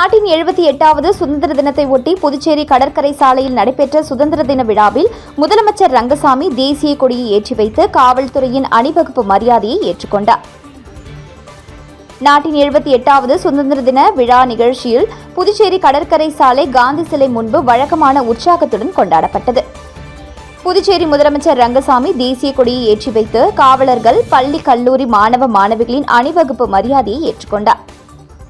நாட்டின் எழுபத்தி எட்டாவது சுதந்திர தினத்தை ஒட்டி புதுச்சேரி கடற்கரை சாலையில் நடைபெற்ற சுதந்திர தின விழாவில் முதலமைச்சர் ரங்கசாமி தேசிய கொடியை ஏற்றி வைத்து காவல்துறையின் அணிவகுப்பு மரியாதையை ஏற்றுக்கொண்டார். நாட்டின் எழுபத்தி எட்டாவது சுதந்திர தின விழா நிகழ்ச்சியில் புதுச்சேரி கடற்கரை சாலை காந்தி சிலை முன்பு வழக்கமான உற்சாகத்துடன் கொண்டாடப்பட்டது. புதுச்சேரி முதலமைச்சர் ரங்கசாமி தேசிய கொடியை ஏற்றி வைத்து காவலர்கள் பள்ளி கல்லூரி மாணவ மாணவிகளின் அணிவகுப்பு மரியாதையை ஏற்றுக்கொண்டார்.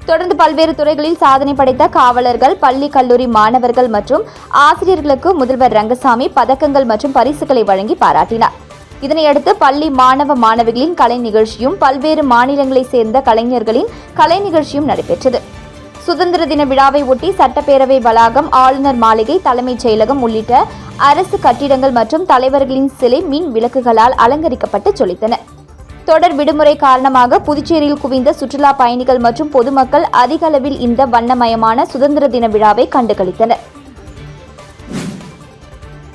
தொடர்ந்து பல்வேறு துறைகளில் சாதனை படைத்த காவலர்கள் பள்ளி கல்லூரி மாணவர்கள் மற்றும் ஆசிரியர்களுக்கு முதல்வர் ரங்கசாமி பதக்கங்கள் மற்றும் பரிசுகளை வழங்கி பாராட்டினார். இதனையடுத்து பள்ளி மாணவ மாணவிகளின் கலை நிகழ்ச்சியும் பல்வேறு மாநிலங்களைச் சேர்ந்த கலைஞர்களின் கலை நிகழ்ச்சியும் நடைபெற்றது. சுதந்திர தின விழாவை ஒட்டி சட்டப்பேரவை வளாகம் ஆளுநர் மாளிகை தலைமைச் செயலகம் உள்ளிட்ட அரசு கட்டிடங்கள் மற்றும் தலைவர்களின் சிலை மின் விளக்குகளால் அலங்கரிக்கப்பட்டு ஜொலித்தன. தொடர் விடுமுறை காரணமாக புதுச்சேரியில் குவிந்த சுற்றுலா பயணிகள் மற்றும் பொதுமக்கள் அதிக அளவில் இந்த வண்ணமயமான சுதந்திர தின விழாவை கண்டுகளித்தனர்.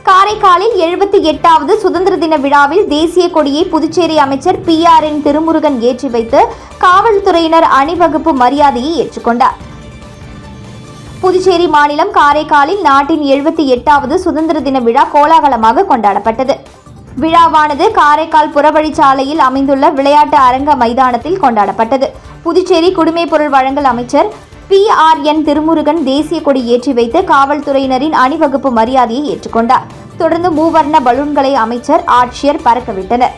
காரைக்காலில் எழுபத்தி எட்டாவது சுதந்திர தின விழாவில் தேசிய கொடியை புதுச்சேரி அமைச்சர் பி ஆர் என் திருமுருகன் ஏற்றி வைத்து காவல்துறையினர் அணிவகுப்பு மரியாதையை ஏற்றுக்கொண்டார். புதுச்சேரி மாநிலம் காரைக்காலில் நாட்டின் எழுபத்தி எட்டாவது சுதந்திர தின விழா கோலாகலமாக கொண்டாடப்பட்டது. விழாவானது காரைக்கால் புறவழிச்சாலையில் அமைந்துள்ள விளையாட்டு அரங்க மைதானத்தில் கொண்டாடப்பட்டது. புதுச்சேரி குடிமைப் பொருள் வழங்கல் அமைச்சர் பி ஆர் என் திருமுருகன் தேசிய கொடி ஏற்றி வைத்து காவல்துறையினரின் அணிவகுப்பு மரியாதையை ஏற்றுக்கொண்டார். தொடர்ந்து மூவர்ண பலூன்களை அமைச்சர் ஆட்சியர் பறக்கவிட்டனர்.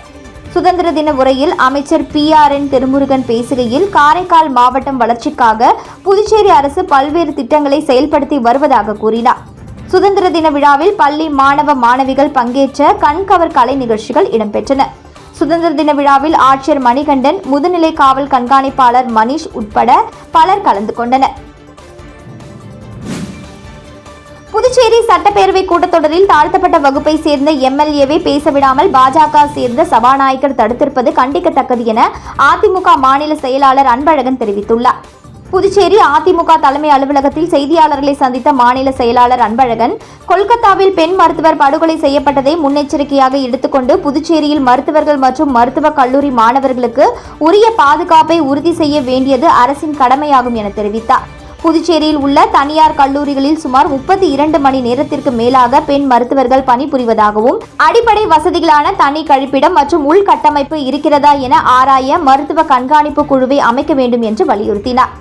சுதந்திர தின உரையில் அமைச்சர் பி ஆர் என் திருமுருகன் பேசுகையில் காரைக்கால் மாவட்டம் வளர்ச்சிக்காக புதுச்சேரி அரசு பல்வேறு திட்டங்களை செயல்படுத்தி வருவதாக கூறினார். சுதந்திர தின விழாவில் பள்ளி மாணவ மாணவிகள் பங்கேற்ற கண்கவர் கலை நிகழ்ச்சிகள் இடம்பெற்றன. சுதந்திர தின விழாவில் ஆட்சியர் மணிகண்டன் முதுநிலை காவல் கண்காணிப்பாளர் மணிஷ் உட்பட பலர் கலந்து கொண்டனர். புதுச்சேரி சட்டப்பேரவை கூட்டத்தொடரில் தாழ்த்தப்பட்ட வகுப்பை சேர்ந்த எம்எல்ஏவை பேசவிடாமல் பாஜக சேர்ந்த சபாநாயகர் தடுத்திருப்பது கண்டிக்கத்தக்கது என அதிமுக மாநில செயலாளர் அன்பழகன் தெரிவித்துள்ளார். புதுச்சேரி அதிமுக தலைமை அலுவலகத்தில் செய்தியாளர்களை சந்தித்த மாநில செயலாளர் அன்பழகன் கொல்கத்தாவில் பெண் மருத்துவர் படுகொலை செய்யப்பட்டதை முன்னெச்சரிக்கையாக எடுத்துக்கொண்டு புதுச்சேரியில் மருத்துவர்கள் மற்றும் மருத்துவக் கல்லூரி மாணவர்களுக்கு உரிய பாதுகாப்பை உறுதி செய்ய வேண்டியது அரசின் கடமையாகும் என தெரிவித்தார். புதுச்சேரியில் உள்ள தனியார் கல்லூரிகளில் சுமார் முப்பத்தி இரண்டு மணி நேரத்திற்கு மேலாக பெண் மருத்துவர்கள் பணிபுரிவதாகவும் அடிப்படை வசதிகளான தனி கழிப்பிடம் மற்றும் உள்கட்டமைப்பு இருக்கிறதா என ஆராய மருத்துவ கண்காணிப்பு குழுவை அமைக்க வேண்டும் என்று வலியுறுத்தினார்.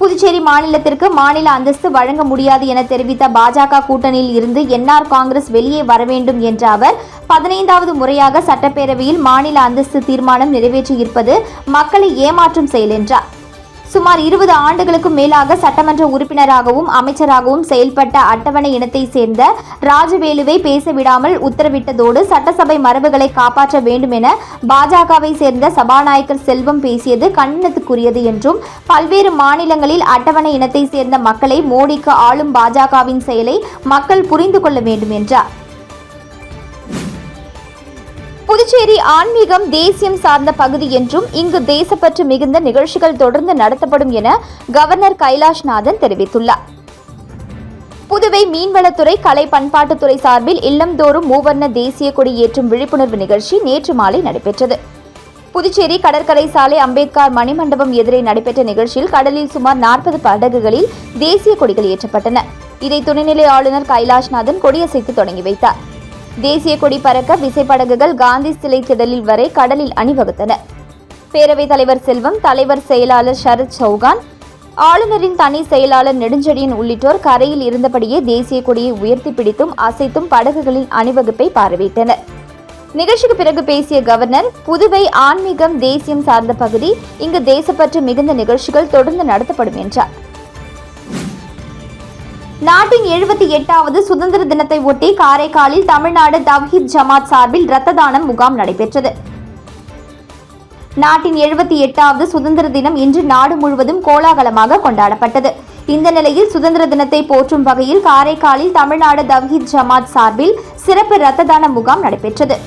புதுச்சேரி மாநிலத்திற்கு மாநில அந்தஸ்து வழங்க முடியாது என தெரிவித்த பாஜக கூட்டணியில் இருந்து என்ஆர் காங்கிரஸ் வெளியே வர வேண்டும் என்ற அவர் பதினைந்தாவது முறையாக சட்டப்பேரவையில் மாநில அந்தஸ்து தீர்மானம் நிறைவேற்றியிருப்பது மக்களை ஏமாற்றும் செயல் என்றார். சுமார் இருபது ஆண்டுகளுக்கும் மேலாக சட்டமன்ற உறுப்பினராகவும் அமைச்சராகவும் செயல்பட்ட அட்டவணை இனத்தை சேர்ந்த ராஜவேலுவை பேச விடாமல் உத்தரவிட்டதோடு சட்டசபை மரபுகளை காப்பாற்ற வேண்டும் என பாஜகவை சேர்ந்த சபாநாயகர் செல்வம் பேசியது கண்டனத்துக்குரியது என்றும் பல்வேறு மாநிலங்களில் அட்டவணை இனத்தை சேர்ந்த மக்களை மோடிக்கு ஆளும் பாஜகவின் செயலை மக்கள் புரிந்து கொள்ள வேண்டும் என்றார். புதுச்சேரி ஆன்மீகம் தேசியம் சார்ந்த பகுதி என்றும் இங்கு தேசப்பற்று மிகுந்த நிகழ்ச்சிகள் தொடர்ந்து நடத்தப்படும் என கவர்னர் கைலாஷ்நாதன் தெரிவித்துள்ளார். புதுவை மீன்வளத்துறை கலை பண்பாட்டுத்துறை சார்பில் இல்லம்தோறும் மூவர்ண தேசிய கொடி ஏற்றும் விழிப்புணர்வு நிகழ்ச்சி நேற்று மாலை நடைபெற்றது. புதுச்சேரி கடற்கரை சாலை அம்பேத்கர் மணிமண்டபம் எதிரே நடைபெற்ற நிகழ்ச்சியில் கடலில் சுமார் நாற்பது படகுகளில் தேசிய கொடிகள் ஏற்றப்பட்டன. இதை துணைநிலை ஆளுநர் கைலாஷ்நாதன் கொடியசைத்து தொடங்கி வைத்தார். தேசிய கொடி பறக்க விசைப்படகுகள் காந்தி சிலை திடலில் வரை கடலில் அணிவகுத்தன. பேரவைத் தலைவர் செல்வம் தலைவர் செயலாளர் சரத் சௌகான் ஆளுநரின் தனி செயலாளர் நெடுஞ்செழியன் உள்ளிட்டோர் கரையில் இருந்தபடியே தேசிய கொடியை உயர்த்தி பிடித்தும் அசைத்தும் படகுகளின் அணிவகுப்பை பார்வையிட்டனர். நிகழ்ச்சிக்கு பிறகு பேசிய கவர்னர் புதுவை ஆன்மீகம் தேசியம் சார்ந்த பகுதி இங்கு தேசப்பற்று மிகுந்த நிகழ்ச்சிகள் தொடர்ந்து நடத்தப்படும் என்றார். நாட்டின் எழுபத்தி எட்டாவது சுதந்திர தினத்தை ஒட்டி காரைக்காலில் தமிழ்நாடு தவ்ஹீத் ஜமாத் சார்பில் இரத்த தானம் முகாம் நடைபெற்றது. நாட்டின் எழுபத்தி எட்டாவது சுதந்திர தினம் இன்று நாடு முழுவதும் கோலாகலமாக கொண்டாடப்பட்டது. இந்த நிலையில் சுதந்திர தினத்தை போற்றும் வகையில் காரைக்காலில் தமிழ்நாடு தவ்ஹீத் ஜமாத் சார்பில் சிறப்பு இரத்த தான முகாம் நடைபெற்றது.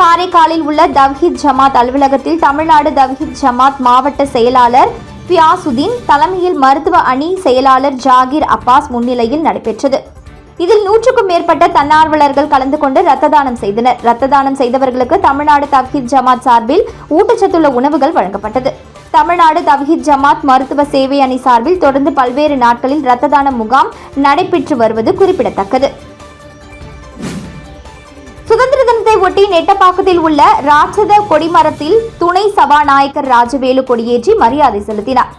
காரைக்காலில் உள்ள தவ்ஹீத் ஜமாத் அலுவலகத்தில் தமிழ்நாடு தவ்ஹீத் ஜமாத் மாவட்ட செயலாளர் பியாசுதீன் தலைமையில் மருத்துவ அணி செயலாளர் ஜாகிர் அப்பாஸ் முன்னிலையில் நடைபெற்றது. இதில் நூற்றுக்கும் மேற்பட்ட தன்னார்வலர்கள் கலந்து கொண்டு ரத்த தானம் செய்தனர். ரத்த தானம் செய்தவர்களுக்கு தமிழ்நாடு தவ்ஹீத் ஜமாத் சார்பில் ஊட்டச்சத்துள்ள உணவுகள் வழங்கப்பட்டது. தமிழ்நாடு தவ்ஹீத் ஜமாத் மருத்துவ சேவை அணி சார்பில் தொடர்ந்து பல்வேறு நாட்களில் ரத்த தான முகாம் நடைபெற்று வருவது குறிப்பிடத்தக்கது. சுதந்திர தினத்தை ஒட்டி நெட்டப்பாக்கத்தில் உள்ள ராட்சத கொடிமரத்தில் துணை சபாநாயகர் ராஜவேலு கொடியேற்றி மரியாதை செலுத்தினார்.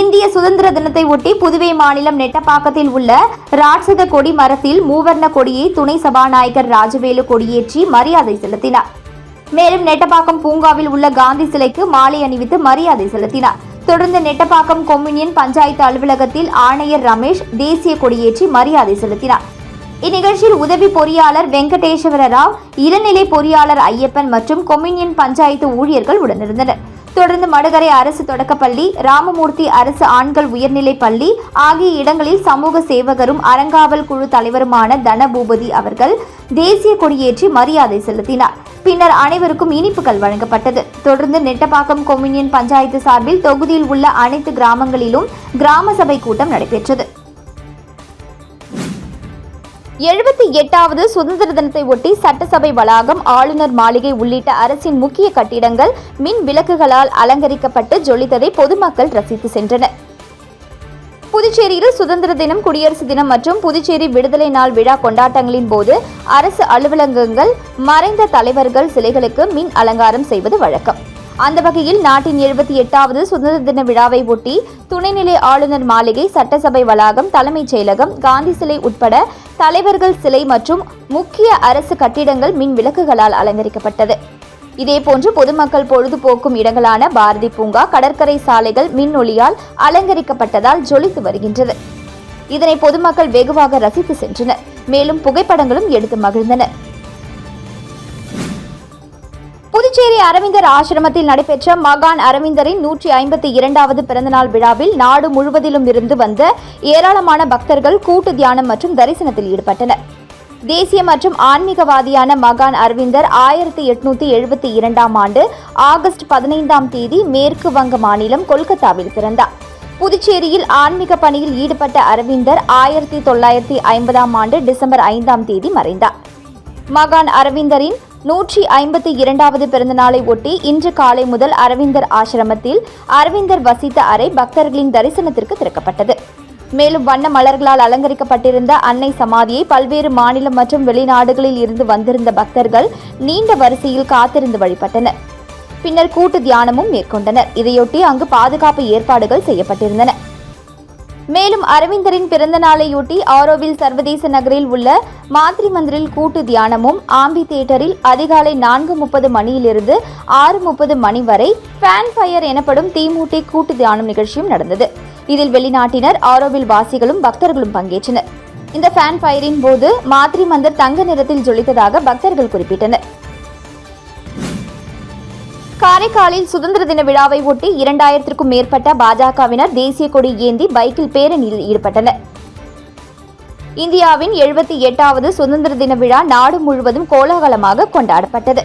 இந்திய சுதந்திர தினத்தை ஒட்டி புதுவை மாநிலம் நெட்டப்பாக்கத்தில் உள்ள ராட்சத கொடி மரத்தில் மூவர்ண கொடியை துணை சபாநாயகர் ராஜவேலு கொடியேற்றி மரியாதை செலுத்தினார். மேலும் நெட்டப்பாக்கம் பூங்காவில் உள்ள காந்தி சிலைக்கு மாலை அணிவித்து மரியாதை செலுத்தினார். தொடர்ந்து நெட்டப்பாக்கம் கொம்யூனியன் பஞ்சாயத்து அலுவலகத்தில் ஆணையர் ரமேஷ் தேசிய கொடியேற்றி மரியாதை செலுத்தினார். இந்நிகழ்ச்சியில் உதவி பொறியாளர் வெங்கடேஸ்வர ராவ் இளநிலை பொறியாளர் ஐயப்பன் மற்றும் கொம்யூனியன் பஞ்சாயத்து ஊழியர்கள் உடனிருந்தனர். தொடர்ந்து மடுகரை அரசு தொடக்கப்பள்ளி ராமமூர்த்தி அரசு ஆண்கள் உயர்நிலைப் பள்ளி ஆகிய இடங்களில் சமூக சேவகரும் அறங்காவல் குழு தலைவருமான தனபூபதி அவர்கள் தேசிய கொடியேற்றி மரியாதை செலுத்தினார். பின்னர் அனைவருக்கும் இனிப்புகள் வழங்கப்பட்டது. தொடர்ந்து நெட்டப்பாக்கம் கொம்யூனியன் பஞ்சாயத்து சார்பில் தொகுதியில் உள்ள அனைத்து கிராமங்களிலும் கிராம சபை கூட்டம் நடைபெற்றது. எழுபத்தி எட்டாவது சுதந்திர தினத்தை ஒட்டி சட்டசபை வளாகம் ஆளுநர் மாளிகை உள்ளிட்ட அரசின் முக்கிய கட்டிடங்கள் மின் விளக்குகளால் அலங்கரிக்கப்பட்டு ஜொலித்ததை பொதுமக்கள் ரசித்து சென்றனர். புதுச்சேரியில் சுதந்திர தினம் குடியரசு தினம் மற்றும் புதுச்சேரி விடுதலை நாள் விழா கொண்டாட்டங்களின் போது அரசு அலுவலகங்கள் மறைந்த தலைவர்கள் சிலைகளுக்கு மின் அலங்காரம் செய்வது வழக்கம். அந்த வகையில் நாட்டின் எழுபத்தி எட்டாவது சுதந்திர தின விழாவை ஒட்டி துணைநிலை ஆளுநர் மாளிகை சட்டசபை வளாகம் தலைமைச் செயலகம் காந்தி சிலை உட்பட தலைவர்கள் சிலை மற்றும் முக்கிய அரசு கட்டிடங்கள் மின் விளக்குகளால் அலங்கரிக்கப்பட்டது. இதேபோன்று பொதுமக்கள் பொழுதுபோக்கும் இடங்களான பாரதி பூங்கா கடற்கரை சாலைகள் மின் ஒளியால் அலங்கரிக்கப்பட்டதால் ஜொலித்து வருகின்றது. இதனை பொதுமக்கள் வெகுவாக ரசித்து சென்றனர். மேலும் புகைப்படங்களும் எடுத்து மகிழ்ந்தனர். புதுச்சேரி அரவிந்தர் ஆசிரமத்தில் நடைபெற்ற மகான் அரவிந்தரின் நூற்றி ஐம்பத்தி இரண்டாவது பிறந்தநாள் விழாவில் நாடு முழுவதிலும் இருந்து வந்த ஏராளமான பக்தர்கள் கூட்டு தியானம் மற்றும் தரிசனத்தில் ஈடுபட்டனர். தேசிய மற்றும் ஆன்மீகவாதியான மகான் அரவிந்தர் ஆயிரத்தி எட்நூத்தி எழுபத்தி இரண்டாம் ஆண்டு ஆகஸ்ட் பதினைந்தாம் தேதி மேற்கு வங்க மாநிலம் கொல்கத்தாவில் பிறந்தார். புதுச்சேரியில் ஆன்மீக பணியில் ஈடுபட்ட அரவிந்தர் ஆயிரத்தி தொள்ளாயிரத்தி ஐம்பதாம் ஆண்டு டிசம்பர் ஐந்தாம் தேதி மறைந்தார். மகான் அரவிந்தரின் நூற்றி ஐம்பத்தி இரண்டாவது பிறந்தநாளை ஒட்டி இன்று காலை முதல் அரவிந்தர் ஆசிரமத்தில் அரவிந்தர் வசித்த அறை பக்தர்களின் தரிசனத்திற்கு திறக்கப்பட்டது. மேலும் வண்ண மலர்களால் அலங்கரிக்கப்பட்டிருந்த அன்னை சமாதியை பல்வேறு மாநிலம் மற்றும் வெளிநாடுகளில் இருந்து வந்திருந்த பக்தர்கள் நீண்ட வரிசையில் காத்திருந்து வழிபட்டனர். பின்னர் கூட்டு தியானமும் மேற்கொண்டனர். இதையொட்டி அங்கு பாதுகாப்பு ஏற்பாடுகள் செய்யப்பட்டிருந்தன. மேலும் அரவிந்தரின் பிறந்த நாளையொட்டி ஆரோவில் சர்வதேச நகரில் உள்ள மாத்ரி மந்திரில் கூட்டு தியானமும் ஆம்பி தியேட்டரில் அதிகாலை நான்கு முப்பது மணியிலிருந்து ஆறு முப்பது மணி வரை ஃபேன் ஃபயர் எனப்படும் தீமூட்டி கூட்டு தியானம் நிகழ்ச்சியும் நடந்தது. இதில் வெளிநாட்டினர் ஆரோவில் வாசிகளும் பக்தர்களும் பங்கேற்றனர். இந்த ஃபேன் ஃபயரின் போது மாத்ரி மந்திர் தங்க நிறத்தில் ஜொலித்ததாக பக்தர்கள் குறிப்பிட்டனர். காரைக்காலில் சுதந்திர தின விழாவை ஒட்டி இரண்டாயிரத்திற்கும் மேற்பட்ட பாஜகவினர் தேசிய கொடி ஏந்தி பைக்கில் பேரணியில் ஈடுபட்டனர். இந்தியாவின் எழுபத்தி எட்டாவது சுதந்திர தின விழா நாடு முழுவதும் கோலாகலமாக கொண்டாடப்பட்டது.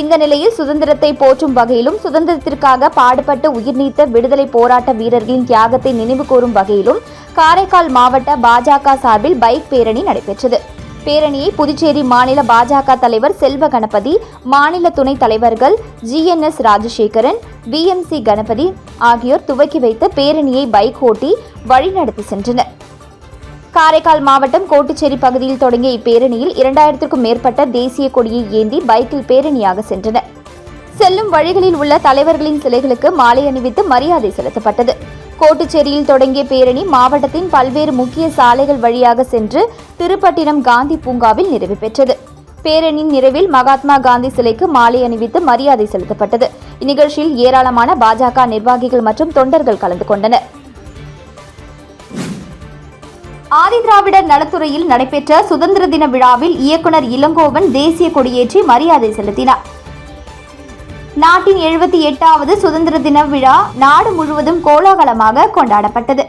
இந்த நிலையில் சுதந்திரத்தை போற்றும் வகையிலும் சுதந்திரத்திற்காக பாடுபட்டு உயிர்நீத்த விடுதலை போராட்ட வீரர்களின் தியாகத்தை நினைவு கூறும் வகையிலும் காரைக்கால் மாவட்ட பாஜக சார்பில் பைக் பேரணி நடைபெற்றது. பேரணியை புதுச்சேரி மாநில பாஜக தலைவர் செல்வ கணபதி மாநில துணைத் தலைவர்கள் ஜிஎன்எஸ் ராஜசேகரன் விஎம்சி கணபதி ஆகியோர் துவக்கி வைத்து பேரணியை பைக் ஓட்டி வழிநடத்தி சென்றனர். காரைக்கால் மாவட்டம் கோட்டுச்சேரி பகுதியில் தொடங்கிய இப்பேரணியில் இரண்டாயிரத்திற்கும் மேற்பட்ட தேசிய கொடியை ஏந்தி பைக்கில் பேரணியாக சென்றனர். செல்லும் வழிகளில் உள்ள தலைவர்களின் சிலைகளுக்கு மாலை அணிவித்து மரியாதை செலுத்தப்பட்டது. கோட்டுச்சேரியில் தொடங்கிய பேரணி மாவட்டத்தின் பல்வேறு முக்கிய சாலைகள் வழியாக சென்று திருப்பட்டினம் காந்தி பூங்காவில் நிறைவு பெற்றது. பேரணியின் நிறைவில் மகாத்மா காந்தி சிலைக்கு மாலை அணிவித்து மரியாதை செலுத்தப்பட்டது. இந்நிகழ்ச்சியில் ஏராளமான பாஜக நிர்வாகிகள் மற்றும் தொண்டர்கள் கலந்து கொண்டனர். ஆதிதிராவிடர் நலத்துறையில் நடைபெற்ற சுதந்திர தின விழாவில் இயக்குனர் இளங்கோவன் தேசிய கொடியேற்றி மரியாதை செலுத்தினார். நாட்டின் எழுபத்தி எட்டாவது சுதந்திர தின விழா நாடு முழுவதும் கோலாகலமாக கொண்டாடப்பட்டது.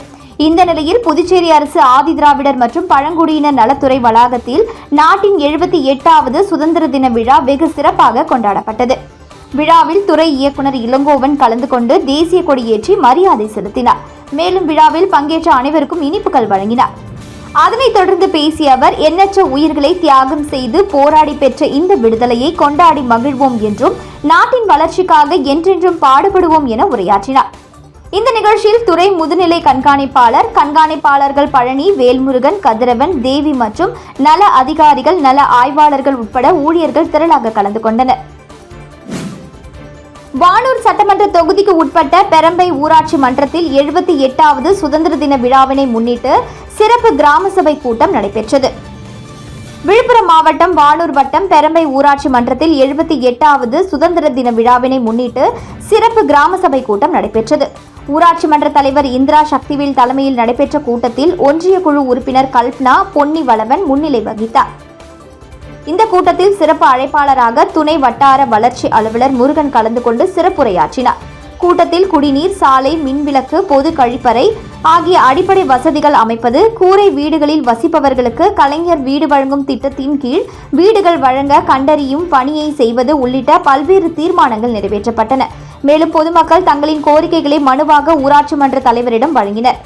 இந்த நிலையில் புதுச்சேரி அரசு ஆதி திராவிடர் மற்றும் பழங்குடியினர் நலத்துறை வளாகத்தில் நாட்டின் எழுபத்தி எட்டாவது சுதந்திர தின விழா வெகு சிறப்பாக கொண்டாடப்பட்டது. விழாவில் துறை இயக்குனர் இளங்கோவன் கலந்து கொண்டு தேசிய கொடியேற்றி மரியாதை செலுத்தினார். மேலும் விழாவில் பங்கேற்ற அனைவருக்கும் இனிப்புகள் வழங்கினார். அதனைத் தொடர்ந்து பேசிய அவர் எண்ணற்ற உயிர்களை தியாகம் செய்து போராடி பெற்ற இந்த விடுதலையை கொண்டாடி மகிழ்வோம் என்றும் நாட்டின் வளர்ச்சிக்காக என்றென்றும் பாடுபடுவோம் என உரையாற்றினார். இந்த நிகழ்ச்சியில் துறை முதுநிலை கண்காணிப்பாளர் கண்காணிப்பாளர்கள் பழனி வேல்முருகன் கதிரவன் தேவி மற்றும் நல அதிகாரிகள் நல ஆய்வாளர்கள் உட்பட ஊழியர்கள் திரளாக கலந்து கொண்டனர். வானூர் சட்டமன்ற தொகுதிக்கு உட்பட்ட பெரம்பை ஊராட்சி மன்றத்தில் எழுபத்தி எட்டாவது சுதந்திர தின விழாவினை முன்னிட்டு சிறப்பு கிராம சபை கூட்டம் நடைபெற்றது. விழுப்புரம் மாவட்டம் வானூர் வட்டம் பெரம்பை ஊராட்சி மன்றத்தில் எழுபத்தி எட்டாவது சுதந்திர தின விழாவினை முன்னிட்டு சிறப்பு கிராம சபை கூட்டம் நடைபெற்றது. ஊராட்சி மன்ற தலைவர் இந்திரா சக்திவேல் தலைமையில் நடைபெற்ற கூட்டத்தில் ஒன்றிய குழு உறுப்பினர் கல்பனா பொன்னி வளவன் முன்னிலை வகித்தார். இந்த கூட்டத்தில் சிறப்பு அழைப்பாளராக துணை வட்டார வளர்ச்சி அலுவலர் முருகன் கலந்து கொண்டு சிறப்புரையாற்றினார். கூட்டத்தில் குடிநீர் சாலை மின்விளக்கு பொது கழிப்பறை ஆகிய அடிப்படை வசதிகள் அமைப்பது கூரை வீடுகளில் வசிப்பவர்களுக்கு கலைஞர் வீடு வழங்கும் திட்டத்தின் கீழ் வீடுகள் வழங்க கண்டறியும் பணியை செய்வது உள்ளிட்ட பல்வேறு தீர்மானங்கள் நிறைவேற்றப்பட்டன. மேலும் பொதுமக்கள் தங்களின் கோரிக்கைகளை மனுவாக ஊராட்சி மன்ற தலைவரிடம் வழங்கினர்.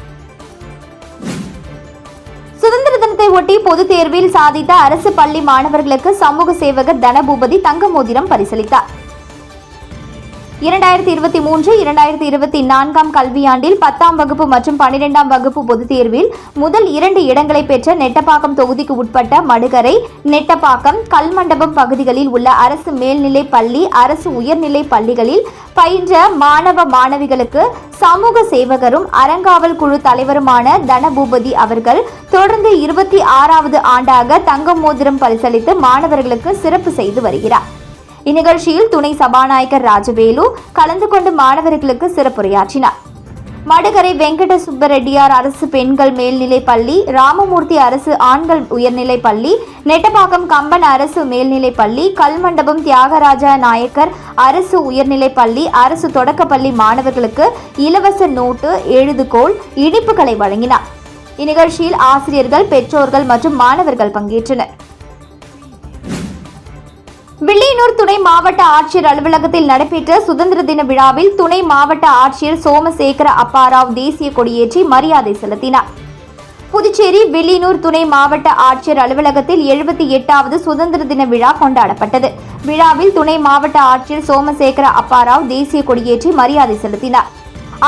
ஒட்டி பொதுத் தேர்வில் சாதித்த அரசு பள்ளி மாணவர்களுக்கு சமூக சேவகர் தனபூபதி தங்க மோதிரம் பரிசளித்தார். இரண்டாயிரத்தி இருபத்தி மூன்று இரண்டாயிரத்தி இருபத்தி நான்காம் கல்வியாண்டில் பத்தாம் வகுப்பு மற்றும் பனிரெண்டாம் வகுப்பு பொதுத் தேர்வில் முதல் இரண்டு இடங்களை பெற்ற நெட்டப்பாக்கம் தொகுதிக்கு உட்பட்ட மடுகரை நெட்டப்பாக்கம் கல்மண்டபம் பகுதிகளில் உள்ள அரசு மேல்நிலை பள்ளி அரசு உயர்நிலை பள்ளிகளில் பயின்ற மாணவ மாணவிகளுக்கு சமூக சேவகரும் அறங்காவல் குழு தலைவருமான தனபூபதி அவர்கள் தொடர்ந்து இருபத்தி ஆறாவது ஆண்டாக தங்க மோதிரம் பரிசளித்து மாணவர்களுக்கு சிறப்பு செய்து வருகிறார். இந்நிகழ்ச்சியில் துணை சபாநாயகர் ராஜவேலு கலந்து கொண்டு மாணவர்களுக்கு சிறப்புரையாற்றினார். மடுகரை வெங்கட சுப்பரெட்டியார் அரசு பெண்கள் மேல்நிலைப் பள்ளி ராமமூர்த்தி அரசு ஆண்கள் உயர்நிலைப் பள்ளி நெட்டபாக்கம் கம்பன் அரசு மேல்நிலைப் பள்ளி கல்மண்டபம் தியாகராஜா நாயக்கர் அரசு உயர்நிலைப் பள்ளி அரசு தொடக்கப்பள்ளி மாணவர்களுக்கு இலவச நோட்டு எழுதுகோள் இனிப்புகளை வழங்கினார். இந்நிகழ்ச்சியில் ஆசிரியர்கள் பெற்றோர்கள் மற்றும் மாணவர்கள் பங்கேற்றனர். வில்லியனூர் துணை மாவட்ட ஆட்சியர் அலுவலகத்தில் நடைபெற்ற சுதந்திர தின விழாவில் துணை மாவட்ட ஆட்சியர் சோமசேகர அப்பாராவ் தேசிய கொடியேற்றி மரியாதை செலுத்தினார். புதுச்சேரி வில்லியனூர் துணை மாவட்ட ஆட்சியர் அலுவலகத்தில் எழுபத்தி எட்டாவது சுதந்திர தின விழா கொண்டாடப்பட்டது. விழாவில் துணை மாவட்ட ஆட்சியர் சோமசேகர அப்பாராவ் தேசிய கொடியேற்றி மரியாதை செலுத்தினார்.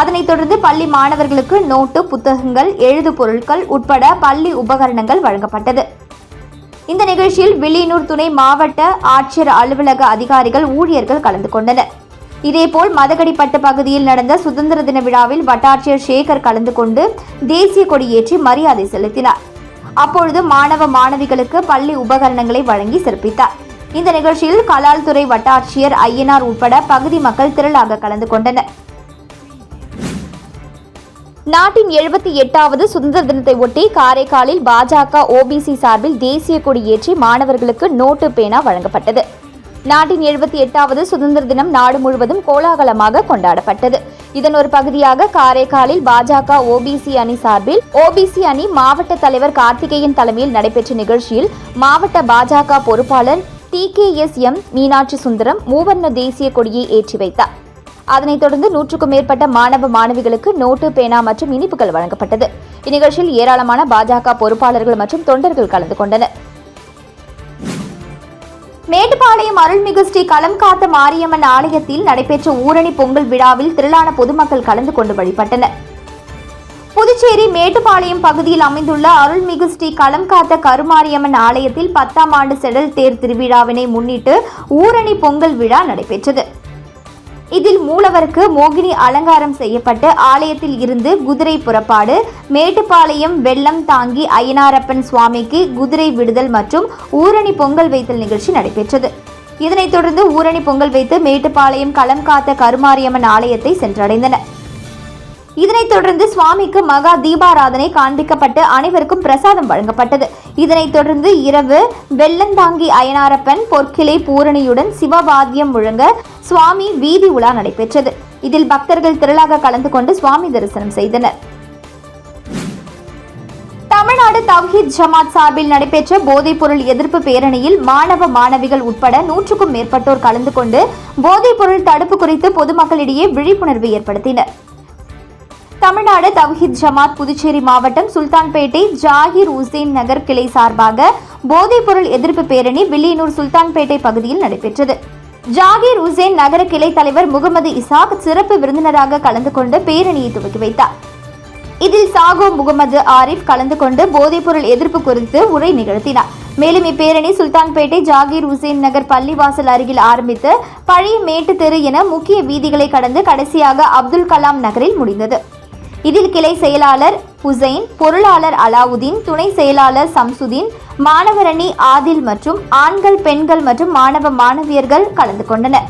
அதனைத் தொடர்ந்து பள்ளி மாணவர்களுக்கு நோட்டு புத்தகங்கள் எழுது பொருட்கள் உட்பட பள்ளி உபகரணங்கள் வழங்கப்பட்டது. இந்த நிகழ்ச்சியில் வில்லியனூர் துணை மாவட்ட ஆட்சியர் அலுவலக அதிகாரிகள் ஊழியர்கள் கலந்து கொண்டனர். இதேபோல் மதகடிப்பட்டு பகுதியில் நடந்த சுதந்திர தின விழாவில் வட்டாட்சியர் சேகர் கலந்து கொண்டு தேசிய கொடியேற்றி மரியாதை செலுத்தினார். அப்பொழுது மாணவ மாணவிகளுக்கு பள்ளி உபகரணங்களை வழங்கி சிறப்பித்தார். இந்த நிகழ்ச்சியில் கலால்துறை வட்டாட்சியர் ஐயனார் உட்பட பகுதி மக்கள் திரளாக கலந்து கொண்டனர். நாட்டின் எழுபத்தி எட்டாவது சுதந்திர தினத்தை ஒட்டி காரைக்காலில் பாஜக ஓபிசி சார்பில் தேசிய கொடி ஏற்றி மாணவர்களுக்கு நோட்டு பேனா வழங்கப்பட்டது. நாட்டின் எழுபத்தி எட்டாவது சுதந்திர தினம் நாடு முழுவதும் கோலாகலமாக கொண்டாடப்பட்டது. இதன் ஒரு பகுதியாக காரைக்காலில் பாஜக ஓபிசி அணி சார்பில் ஓபிசி அணி மாவட்ட தலைவர் கார்த்திகேயன் தலைமையில் நடைபெற்ற நிகழ்ச்சியில் மாவட்ட பாஜக பொறுப்பாளர் T K S M Meenakshi Sundaram மூவர்ண தேசிய கொடியை ஏற்றி வைத்தார். அதனைத் தொடர்ந்து நூற்றுக்கும் மேற்பட்ட மாணவ மாணவிகளுக்கு நோட்டு பேனா மற்றும் இனிப்புகள் வழங்கப்பட்டது. இந்நிகழ்ச்சியில் ஏராளமான பாஜக பொறுப்பாளர்கள் மற்றும் தொண்டர்கள் கலந்து கொண்டனர். மேட்டுப்பாளையம் அருள்மிகு ஸ்ரீ களம் காத்த மாரியம்மன் ஆலயத்தில் நடைபெற்ற ஊரணி பொங்கல் விழாவில் திரளான பொதுமக்கள் கலந்து கொண்டு வழிபட்டனர். புதுச்சேரி மேட்டுப்பாளையம் பகுதியில் அமைந்துள்ள அருள்மிகு ஸ்ரீ களம் காத்த கருமாரியம்மன் ஆலயத்தில் பத்தாம் ஆண்டு செடல் தேர் திருவிழாவினை முன்னிட்டு ஊரணி பொங்கல் விழா நடைபெற்றது. இதில் மூலவருக்கு மோகினி அலங்காரம் செய்யப்பட்டு ஆலயத்தில் இருந்து குதிரை புறப்பாடு மேட்டுப்பாளையம் வெள்ளம் தாங்கி ஐயனாரப்பன் சுவாமிக்கு குதிரை விடுதல் மற்றும் ஊரணி பொங்கல் வைத்தல் நிகழ்ச்சி நடைபெற்றது. இதனைத் தொடர்ந்து ஊரணி பொங்கல் வைத்து மேட்டுப்பாளையம் களம் காத்த கருமாரியம்மன் ஆலயத்தை சென்றடைந்தனர். இதனைத் தொடர்ந்து சுவாமிக்கு மகா தீபாராதனை காண்பிக்கப்பட்டு அனைவருக்கும் பிரசாதம் வழங்கப்பட்டது. இதனைத் தொடர்ந்து இரவு வெள்ளந்தாங்கி அயனாரப்பன் பொற்கிளை பூரணியுடன் சிவவாத்தியம் முழங்க சுவாமி வீதி உலா நடைபெற்றது. இதில் பக்தர்கள் திரளாக கலந்து கொண்டு சுவாமி தரிசனம் செய்தனர். தமிழ்நாடு தவ்ஹீத் ஜமாத் சார்பில் நடைபெற்ற போதைப்பொருள் எதிர்ப்பு பேரணியில் மாணவ மாணவிகள் உட்பட நூற்றுக்கும் மேற்பட்டோர் கலந்து கொண்டு போதைப்பொருள் தடுப்பு குறித்து பொதுமக்களிடையே விழிப்புணர்வு ஏற்படுத்தினர். தமிழ்நாடு தவ்ஹீத் ஜமாத் புதுச்சேரி மாவட்டம் சுல்தான்பேட்டை ஜாகிர் உசேன் நகர் கிளை சார்பாக போதைப்பொருள் எதிர்ப்பு பேரணி வில்லியனூர் சுல்தான்பேட்டை பகுதியில் நடைபெற்றது. ஜாகிர் உசேன் நகர கிளை தலைவர் முகமது இசாக் சிறப்பு விருந்தினராக கலந்து கொண்டு பேரணியை துவக்கி வைத்தார். இதில் சாகோ முகமது ஆரிஃப் கலந்து கொண்டு போதைப்பொருள் எதிர்ப்பு குறித்து உரை நிகழ்த்தினார். மேலும் இப்பேரணி சுல்தான்பேட்டை ஜாகீர் உசேன் நகர் பள்ளிவாசல் அருகில் ஆரம்பித்து பழைய மேட்டு தெரு என முக்கிய வீதிகளை கடந்து கடைசியாக அப்துல் கலாம் நகரில் முடிந்தது. இதில் கிளை செயலாளர் ஹுசைன் பொருளாளர் அலாவுதீன் துணை செயலாளர் சம்சுதீன் மாணவரணி ஆதில் மற்றும் ஆண்கள் பெண்கள் மற்றும் மாணவ மாணவியர்கள் கலந்து கொண்டனர்.